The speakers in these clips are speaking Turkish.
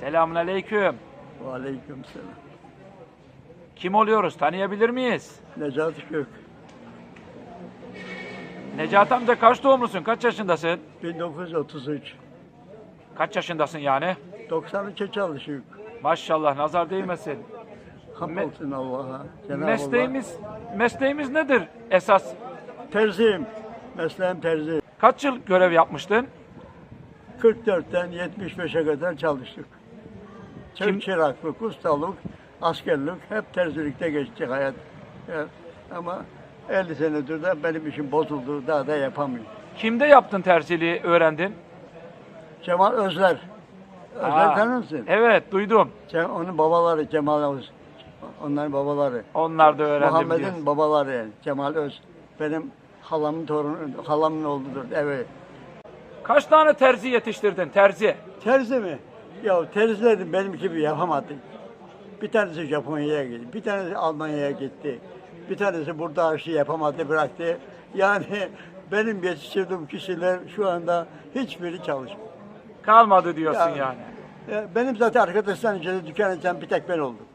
Selamünaleyküm. Aleyküm selam. Kim oluyoruz? Tanıyabilir miyiz? Necati Gök. Necati amca kaç doğumlusun? Kaç yaşındasın? 1933. Kaç yaşındasın yani? 93'e çalışıyor. Maşallah nazar değmesin. Hamdolsun Allah'a. Cenab-ı Mesleğimiz mesleğimiz nedir esas? Terziyim. Mesleğim terzi. Kaç yıl görev yapmıştın? 44'ten 75'e kadar çalıştık. Kim- çıraklık, ustalık, askerlik hep terzilikte geçti hayat. Evet. Ama 50 senedir de benim işim bozuldu. Daha da yapamıyorum. Kimde yaptın terziliği öğrendin? Cemal Özler. Özler Aa, tanır mısın? Evet duydum. Onun babaları Cemal Öz. Onların babaları. Onlar da öğrendim Muhammed'in babaları yani. Cemal Öz. Benim halamın torunu, halamın oğludur. Evet. Kaç tane terzi yetiştirdin? Terzi. Terzi mi? Ya terzilerin benim gibi yapamadı. Bir tanesi Japonya'ya gitti, bir tanesi Almanya'ya gitti. Bir tanesi burada aşı yapamadı, bıraktı. Yani benim yetiştirdiğim kişiler şu anda hiçbiri çalışmıyor. Kalmadı diyorsun Ya- yani. Ya Benim zaten arkadaşların içinde dükkan açan bir tek ben oldum.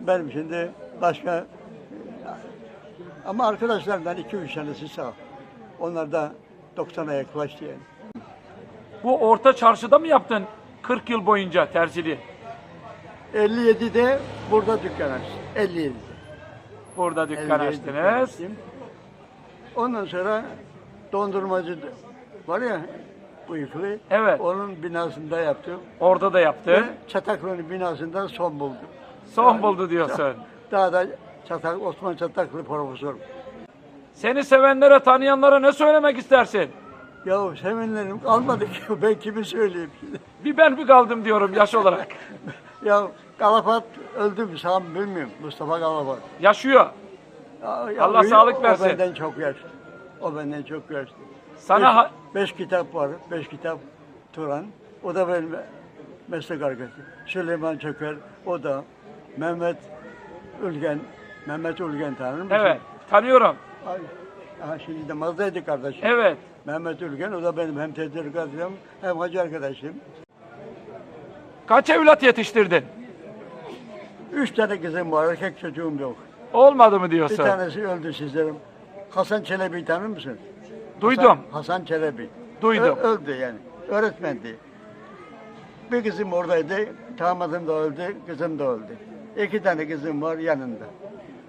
Benim şimdi başka... Ama arkadaşlarımdan iki üç tanesi sağ. Onlar da 90'a yaklaştı yani. Bu orta çarşıda mı yaptın 40 yıl boyunca terziliği? 57'de burada dükkan açtım. 57'de. Burada dükkan 57 dükkan açtınız. açtım. Ondan sonra dondurmacı var ya bıyıklı. Evet. Onun binasında yaptım. Orada da Ve yaptın. Çataklı'nın binasında son buldum. Son buldu diyorsun. Daha da Çatak, Osman Çataklı profesör. Seni sevenlere, tanıyanlara ne söylemek istersin? Ya sevinlerim kalmadı ki ben kimi söyleyeyim şimdi. Bir ben mi kaldım diyorum yaş olarak. Ya Galafat öldü mü sağ bilmiyorum. Mustafa Galafat. Yaşıyor. Ya- ya Allah sağlık versin. O benden çok yaşlı. O benden çok yaşlı. Sana beş, ha- beş kitap var. Beş kitap Turan. O da benim meslek arkadaşım. Süleyman Çöker. O da. Mehmet Ülgen. Mehmet Ülgen tanır mısın? Evet, tanıyorum. Ay, aha şimdi de Mazda'ydı kardeşim. Evet. Mehmet Ülgen. O da benim hem tedbir arkadaşım hem hacı arkadaşım. Kaç evlat yetiştirdin? Üç tane kızım var. Erkek çocuğum yok. Olmadı mı Bir diyorsun? tanesi öldü sizlerim. Hasan Çelebi'yi tanır mısın? Duydum. Hasan, Hasan Çelebi. Duydum. Ö- öldü yani. Öğretmendi. Bir kızım oradaydı. Damadım da öldü, kızım da öldü. İki tane kızım var yanında.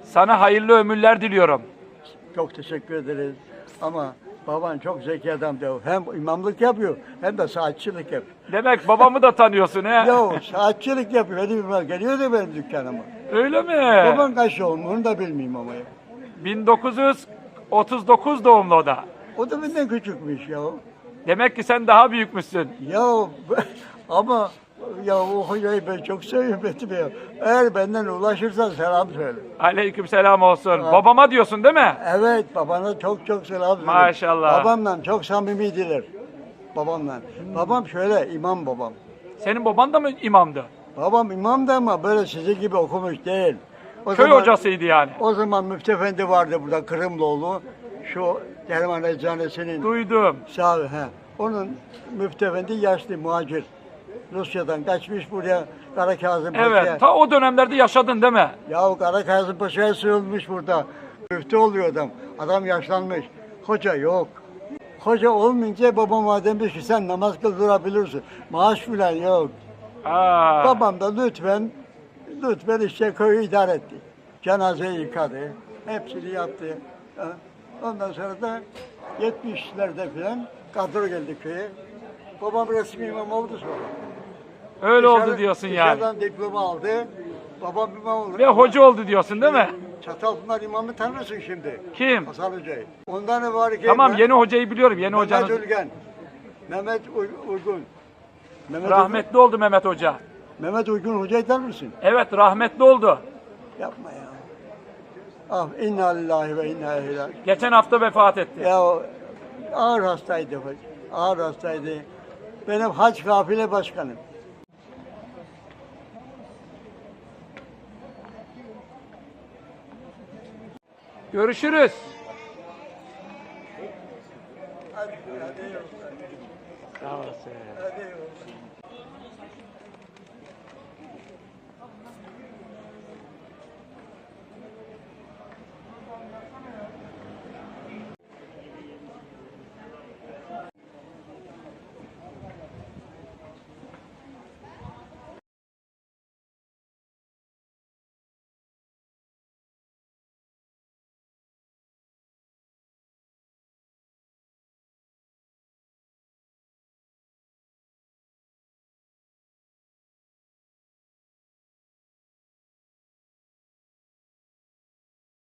Sana hayırlı ömürler diliyorum. Çok teşekkür ederiz. Ama baban çok zeki adamdı. Hem imamlık yapıyor hem de saatçilik yapıyor. Demek babamı da tanıyorsun he? Ya saatçilik yapıyor. Benim imam geliyordu benim dükkanıma. Öyle mi? Baban kaç doğumlu onu da bilmiyorum ama. ya. 1939 doğumlu o da. O da benden küçükmüş ya. Demek ki sen daha büyükmüşsün. Ya ama ya o hocayı ben çok seviyorum Betim ya. Eğer benden ulaşırsan selam söyle. Aleyküm selam olsun. Babama diyorsun değil mi? Evet babana çok çok selam söyle. Maşallah. Babamla çok samimiydiler. Babamla. Babam şöyle imam babam. Senin baban da mı imamdı? Babam imam da ama böyle sizi gibi okumuş değil. O Köy zaman- hocasıydı yani. O zaman Müftü Efendi vardı burada Kırımlıoğlu. Şu Derman Eczanesinin Duydum. sahibi. He. Onun Müftü Efendi yaşlı muhacir. Rusya'dan kaçmış buraya Kara Kazım Paşa'ya. Evet. Ta o dönemlerde yaşadın değil mi? Ya Kara Kazım Paşa'ya sığınmış burada. Müftü oluyor adam. Adam yaşlanmış. Hoca yok. Hoca olmayınca babama demiş ki sen namaz kıldırabilirsin. Maaş filan yok. Aa. Babam da lütfen, lütfen işte köyü idare etti. Cenazeyi yıkadı. Hepsini yaptı. Ondan sonra da 70'lerde filan kadro geldi köye. Babam resmi imam oldu sonra. Öyle oldu diyorsun yani. Dışarıdan diploma aldı. Babam imam oldu. Ve hoca oldu diyorsun değil mi? Çatalpınar imamı tanırsın şimdi. Kim? Hasan Hoca'yı. Ondan ki? Tamam yeni hocayı biliyorum. Yeni Mehmet hocanız. Ülgen. Mehmet Uy- Uygun. Mehmet Rahmetli oldu Mehmet Hoca. Uygun, Mehmet Uygun Hoca'yı tanır mısın? Evet rahmetli oldu. Yapma ya. Ah inna lillahi ve inna ileyhi raciun. Geçen hafta vefat etti. Ya o ağır hastaydı hoca. Ağır hastaydı. Benim hac kafile başkanım. Görüşürüz. Sağ olasın.